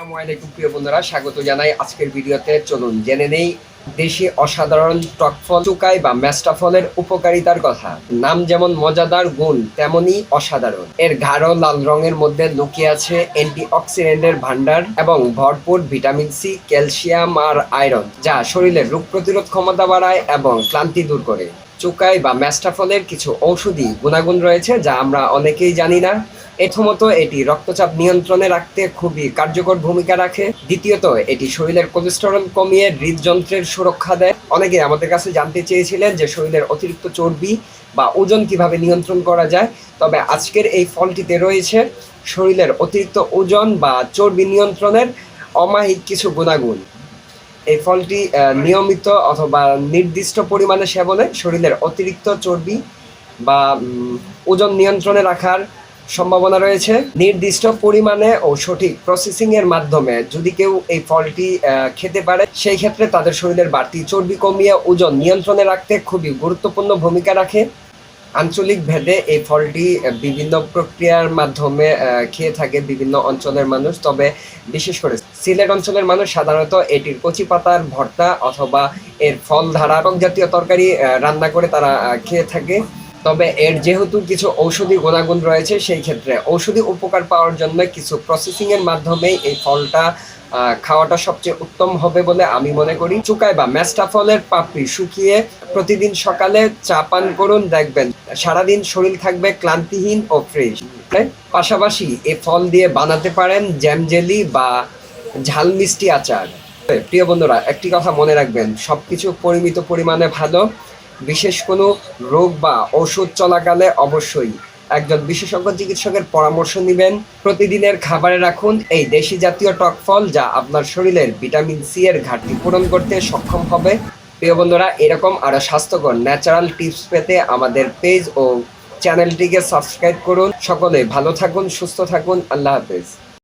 আসসালামু আলাইকুম প্রিয় বন্ধুরা, স্বাগত জানাই আজকের ভিডিওতে। চলুন জেনে নেই দেশি অসাধারণ টক ফল চুকাই বা ম্যাস্টা ফলের উপকারিতার কথা। নাম যেমন মজাদার, গুণ তেমনই অসাধারণ। এর গাঢ় লাল রঙের মধ্যে লুকিয়ে আছে অ্যান্টি অক্সিডেন্টের ভান্ডার এবং ভরপুর ভিটামিন সি, ক্যালসিয়াম আর আয়রন, যা শরীরের রোগ প্রতিরোধ ক্ষমতা বাড়ায় এবং ক্লান্তি দূর করে। চুকাই বা ম্যাস্টাফলের কিছু ঔষধি গুণাগুণ রয়েছে যা আমরা অনেকেই জানি না। প্রথমত, এটি রক্তচাপ নিয়ন্ত্রণে রাখতে খুবই কার্যকর ভূমিকা রাখে। দ্বিতীয়ত, এটি শরীরের কোলেস্টেরল কমিয়ে হৃদযন্ত্রের সুরক্ষা দেয়। অনেকে আমাদের কাছে জানতে চেয়েছিলেন যে শরীরের অতিরিক্ত চর্বি বা ওজন কীভাবে নিয়ন্ত্রণ করা যায়, তবে আজকের এই ফলটিতে রয়েছে শরীরের অতিরিক্ত ওজন বা চর্বি নিয়ন্ত্রণের অমাহিক কিছু গুণাগুণ। এই ফলটি নিয়মিত অথবা নির্দিষ্ট পরিমাণে সেবনে শরীরের অতিরিক্ত চর্বি বা ওজন নিয়ন্ত্রণে রাখার সম্ভাবনা রয়েছে। নির্দিষ্ট পরিমাণে ও সঠিক প্রসেসিং এর মাধ্যমে যদি কেউ এই ফলটি খেতে পারে, সেই ক্ষেত্রে তাদের শরীরের বাড়তি চর্বি কমিয়ে ওজন নিয়ন্ত্রণে রাখতে খুবই গুরুত্বপূর্ণ ভূমিকা রাখে। আঞ্চলিক ভেদে এই ফলটি বিভিন্ন প্রক্রিয়ার মাধ্যমে খেয়ে থাকে বিভিন্ন অঞ্চলের মানুষ। তবে বিশেষ করে সিলেট অঞ্চলের মানুষ সাধারণত এটির কচি পাতার ভর্তা অথবা এর ফল ধারা টক জাতীয় তরকারি রান্না করে তারা খেয়ে থাকে। তবে এর যেহেতু কিছু ঔষধি গুণাগুণ রয়েছে, সেই ক্ষেত্রে ঔষধি উপকার পাওয়ার জন্য কিছু প্রসেসিং এর মাধ্যমে এই ফলটা খাওয়াটা সবচেয়ে উত্তম হবে বলে আমি মনে করি। চুকায় বা ম্যাস্টা ফলের পাপড়ি শুকিয়ে প্রতিদিন সকালে চা পান করুন, দেখবেন সারাদিন শরীর থাকবে ক্লান্তিহীন ও ফ্রেশ। পাশাপাশি এই ফল দিয়ে বানাতে পারেন জ্যাম জেলি বা ঝাল মিষ্টি আচার। প্রিয় বন্ধুরা, একটি কথা মনে রাখবেন, সবকিছু পরিমিত পরিমাণে ভালো, বিশেষ কোনো রোগ বা ওষুধ চলাকালে অবশ্যই একজন বিশেষজ্ঞ চিকিৎসকের পরামর্শ নেবেন। প্রতিদিনের খাবারে রাখুন এই দেশি জাতীয় টক ফল যা আপনার শরীরের ভিটামিন সি এর ঘাটতি পূরণ করতে সক্ষম হবে। প্রিয় বন্ধুরা, এরকম আরও স্বাস্থ্যকর ন্যাচারাল টিপস পেতে আমাদের পেজ ও চ্যানেলটিকে সাবস্ক্রাইব করুন। সকলে ভালো থাকুন, সুস্থ থাকুন। আল্লাহ হাফেজ।